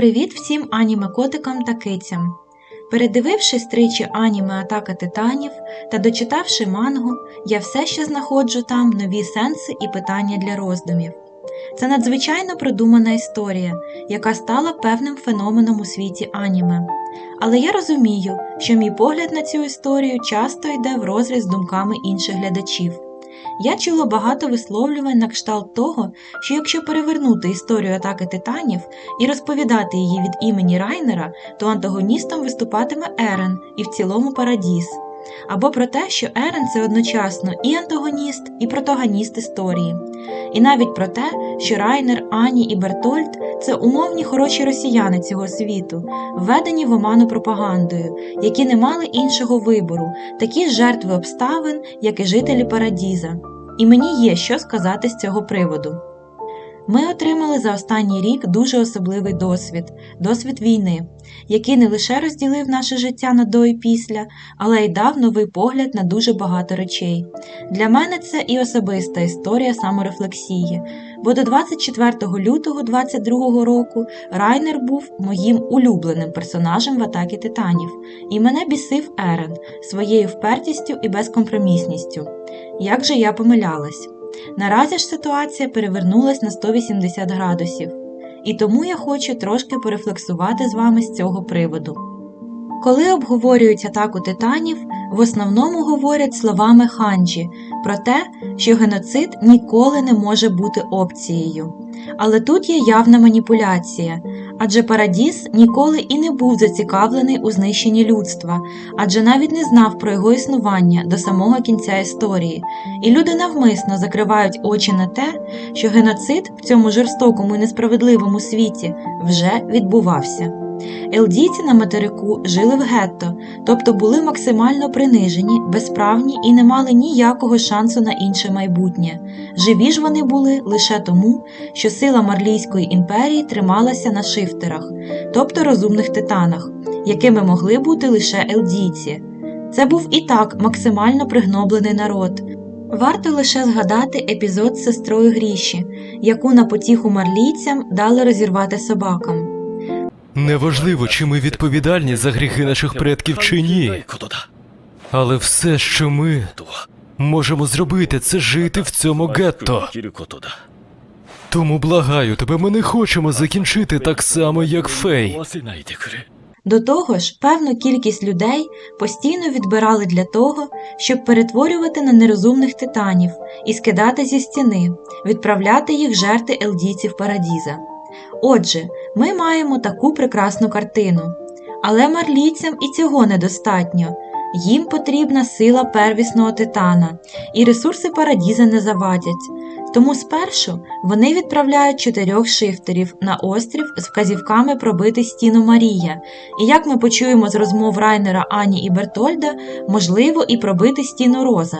Привіт всім аніме-котикам та кицям! Передивившись тричі аніме Атака титанів та дочитавши мангу, я все ще знаходжу там нові сенси і питання для роздумів. Це надзвичайно продумана історія, яка стала певним феноменом у світі аніме. Але я розумію, що мій погляд на цю історію часто йде в розріз з думками інших глядачів. Я чула багато висловлювань на кшталт того, що якщо перевернути історію атаки титанів і розповідати її від імені Райнера, то антагоністом виступатиме Ерен і в цілому Парадіс. Або про те, що Ерен це одночасно і антагоніст, і протагоніст історії. І навіть про те, що Райнер, Ані і Бертольд це умовні хороші росіяни цього світу, введені в оману пропагандою, які не мали іншого вибору, такі жертви обставин, як і жителі Парадіза. І мені є що сказати з цього приводу. Ми отримали за останній рік дуже особливий досвід досвід війни, який не лише розділив наше життя на до і після, але й дав новий погляд на дуже багато речей. Для мене це і особиста історія саморефлексії, бо до 24 лютого 22 року Райнер був моїм улюбленим персонажем в атакі титанів, і мене бісив Ерен своєю впертістю і безкомпромісністю. Як же я помилялась? Наразі ж ситуація перевернулась на 180 градусів, і тому я хочу трошки порефлексувати з вами з цього приводу. Коли обговорюють атаку титанів, в основному говорять словами ханджі про те, що геноцид ніколи не може бути опцією. Але тут є явна маніпуляція, адже Парадіс ніколи і не був зацікавлений у знищенні людства, адже навіть не знав про його існування до самого кінця історії, і люди навмисно закривають очі на те, що геноцид в цьому жорстокому і несправедливому світі вже відбувався. Елдійці на материку жили в гетто, тобто були максимально принижені, безправні і не мали ніякого шансу на інше майбутнє. Живі ж вони були лише тому, що сила Марлійської імперії трималася на шифтерах, тобто розумних титанах, якими могли бути лише елдійці. Це був і так максимально пригноблений народ. Варто лише згадати епізод з сестрою Гріші, яку на потіху марлійцям дали розірвати собакам. Неважливо, чи ми відповідальні за гріхи наших предків чи ні. Але все, що ми можемо зробити, це жити в цьому гетто. Тому благаю тебе, ми не хочемо закінчити так само, як фей. До того ж, певну кількість людей постійно відбирали для того, щоб перетворювати на нерозумних титанів і скидати зі стіни, відправляти їх жерти елдійців Парадіза. Отже, ми маємо таку прекрасну картину. Але марлійцям і цього недостатньо. Їм потрібна сила первісного титана, і ресурси Парадіза не завадять. Тому спершу вони відправляють чотирьох шифтерів на острів з вказівками пробити стіну Марія, і як ми почуємо з розмов Райнера, Ані і Бертольда, можливо і пробити стіну Роза.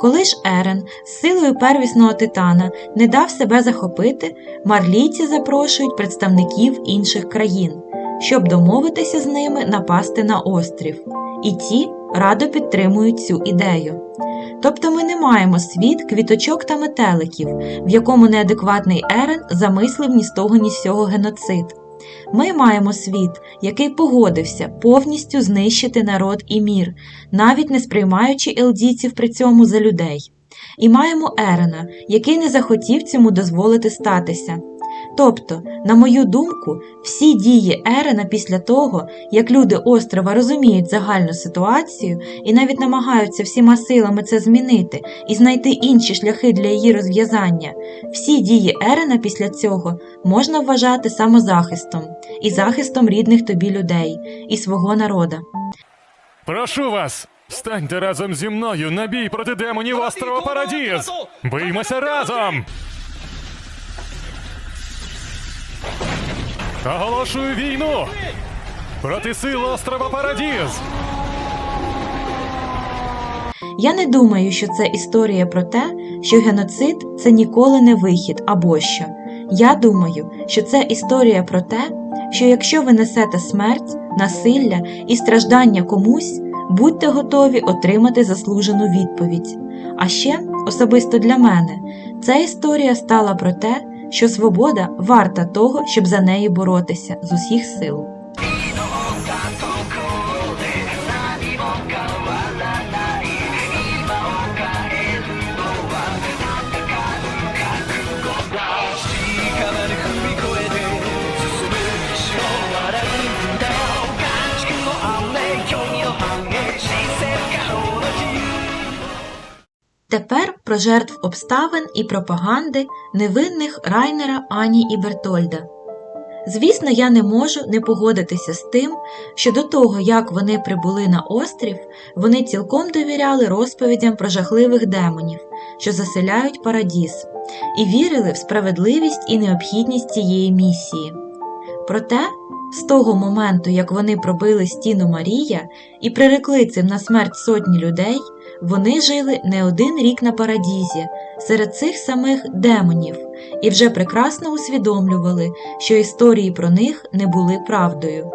Коли ж Ерен з силою первісного титана не дав себе захопити, марлійці запрошують представників інших країн, щоб домовитися з ними напасти на острів. І ті радо підтримують цю ідею. Тобто ми не маємо світ квіточок та метеликів, в якому неадекватний Ерен замислив ні з того, ні з сього геноцид. Ми маємо світ, який погодився повністю знищити народ і мір, навіть не сприймаючи елдійців при цьому за людей. І маємо Ерена, який не захотів цьому дозволити статися. Тобто, на мою думку, всі дії Ерена після того, як люди острова розуміють загальну ситуацію і навіть намагаються всіма силами це змінити і знайти інші шляхи для її розв'язання, всі дії Ерена після цього можна вважати самозахистом і захистом рідних тобі людей і свого народа. Прошу вас, станьте разом зі мною на бій проти демонів острова Парадіз! Биймося разом! Оголошую війну! Проти сил острова Парадіз! Я не думаю, що це історія про те, що геноцид це ніколи не вихід або що. Я думаю, що це історія про те, що якщо ви несете смерть, насилля і страждання комусь, будьте готові отримати заслужену відповідь. А ще, особисто для мене, ця історія стала про те, що свобода варта того, щоб за неї боротися з усіх сил. Тепер про жертв обставин і пропаганди невинних Райнера, Ані і Бертольда. Звісно, я не можу не погодитися з тим, що до того, як вони прибули на острів, вони цілком довіряли розповідям про жахливих демонів, що заселяють Парадіс, і вірили в справедливість і необхідність цієї місії. Проте, з того моменту, як вони пробили стіну Марія і прирекли цим на смерть сотні людей, вони жили не один рік на Парадізі серед цих самих демонів і вже прекрасно усвідомлювали, що історії про них не були правдою.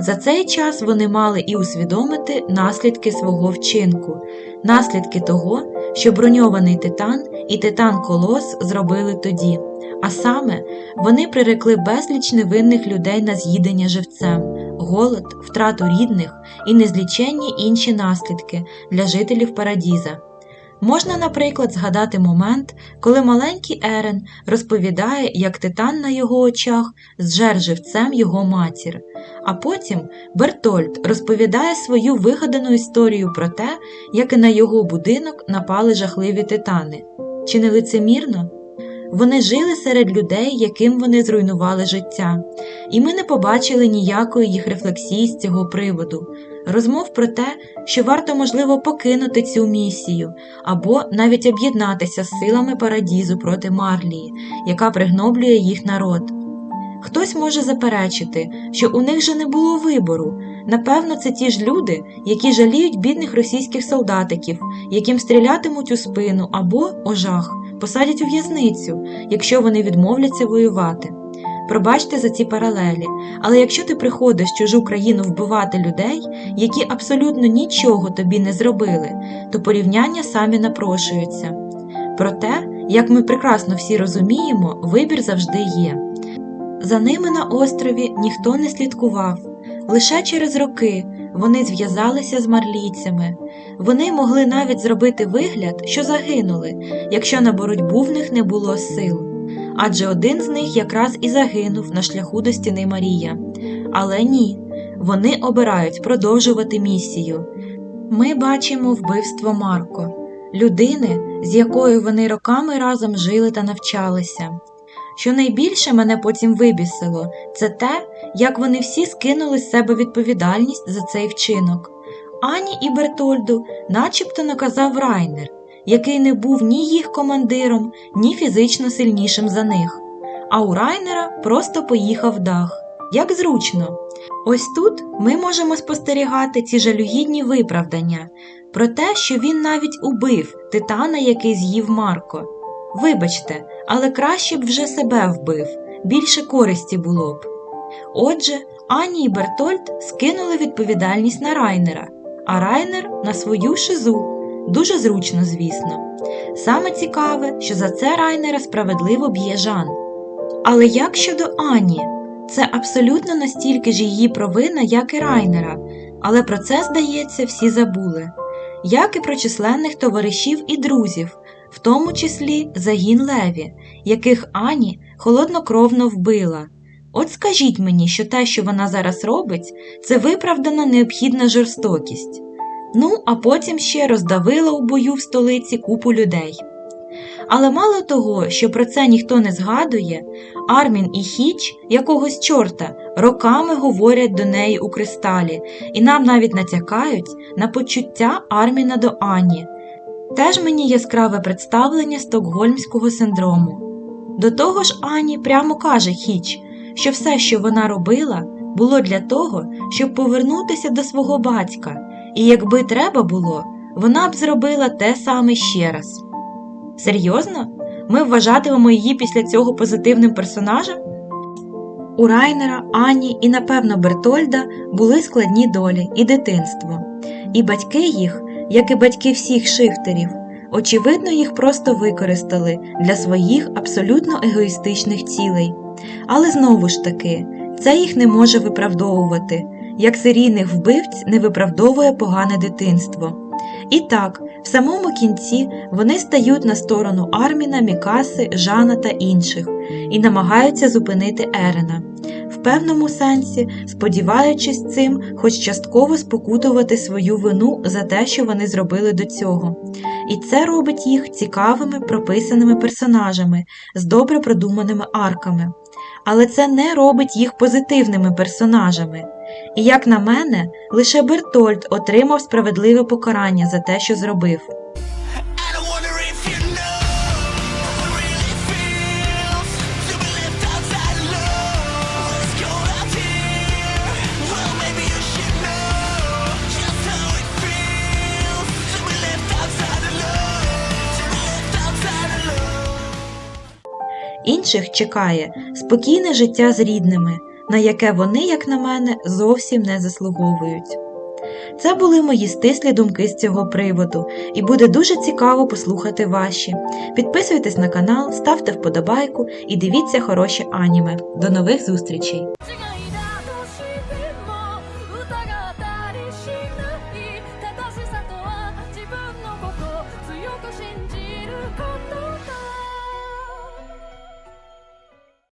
За цей час вони мали і усвідомити наслідки свого вчинку, наслідки того, що броньований титан і титан Колос зробили тоді. А саме, вони прирекли безліч невинних людей на з'їдення живцем, голод, втрату рідних і незліченні інші наслідки для жителів Парадіза. Можна, наприклад, згадати момент, коли маленький Ерен розповідає, як титан на його очах зжер живцем його матір, а потім Бертольд розповідає свою вигадану історію про те, як і на його будинок напали жахливі титани. Чи не лицемірно? Вони жили серед людей, яким вони зруйнували життя, і ми не побачили ніякої їх рефлексії з цього приводу, розмов про те, що варто, можливо, покинути цю місію, або навіть об'єднатися з силами Парадізу проти Марлії, яка пригноблює їх народ. Хтось може заперечити, що у них же не було вибору. Напевно, це ті ж люди, які жаліють бідних російських солдатиків, яким стрілятимуть у спину або, о жах, посадять у в'язницю, якщо вони відмовляться воювати. Пробачте за ці паралелі, але якщо ти приходиш в чужу країну вбивати людей, які абсолютно нічого тобі не зробили, то порівняння самі напрошуються. Проте, як ми прекрасно всі розуміємо, вибір завжди є. За ними на острові ніхто не слідкував. Лише через роки вони зв'язалися з марлійцями. Вони могли навіть зробити вигляд, що загинули, якщо на боротьбу в них не було сил. Адже один з них якраз і загинув на шляху до стіни Марія. Але ні, вони обирають продовжувати місію. Ми бачимо вбивство Марко, людини, з якою вони роками разом жили та навчалися. Що найбільше мене потім вибісило, це те, як вони всі скинули з себе відповідальність за цей вчинок. Ані і Бертольду начебто наказав Райнер, який не був ні їх командиром, ні фізично сильнішим за них. А у Райнера просто поїхав дах. Як зручно. Ось тут ми можемо спостерігати ці жалюгідні виправдання про те, що він навіть убив титана, який з'їв Марко. Вибачте, але краще б вже себе вбив, більше користі було б. Отже, Ані і Бертольд скинули відповідальність на Райнера, а Райнер на свою шизу. Дуже зручно, звісно. Саме цікаве, що за це Райнера справедливо б'є Жан. Але як щодо Ані? Це абсолютно настільки ж її провина, як і Райнера, але про це, здається, всі забули, як і про численних товаришів і друзів, в тому числі загін Леві, яких Ані холоднокровно вбила. От скажіть мені, що те, що вона зараз робить, це виправдана необхідна жорстокість. Ну, а потім ще роздавила у бою в столиці купу людей. Але мало того, що про це ніхто не згадує, Армін і Хіч якогось чорта роками говорять до неї у кристалі і нам навіть натякають на почуття Арміна до Ані. Теж мені яскраве представлення стокгольмського синдрому. До того ж, Ані прямо каже Хіч, що все, що вона робила, було для того, щоб повернутися до свого батька, і якби треба було, вона б зробила те саме ще раз. Серйозно? Ми вважатимемо її після цього позитивним персонажем? У Райнера, Ані і, напевно, Бертольда були складні долі і дитинство, і батьки їх, як і батьки всіх шифтерів, Очевидно, їх просто використали для своїх абсолютно егоїстичних цілей. Але знову ж таки, це їх не може виправдовувати, як серійних вбивць не виправдовує погане дитинство. І так, в самому кінці вони стають на сторону Арміна, Мікаси, Жана та інших і намагаються зупинити Ерена, певному сенсі сподіваючись цим хоч частково спокутувати свою вину за те, що вони зробили до цього. І це робить їх цікавими прописаними персонажами з добре продуманими арками. Але це не робить їх позитивними персонажами. І як на мене, лише Бертольд отримав справедливе покарання за те, що зробив. Інших чекає спокійне життя з рідними, на яке вони, як на мене, зовсім не заслуговують. Це були мої стислі думки з цього приводу, і буде дуже цікаво послухати ваші. Підписуйтесь на канал, ставте вподобайку і дивіться хороші аніме. До нових зустрічей!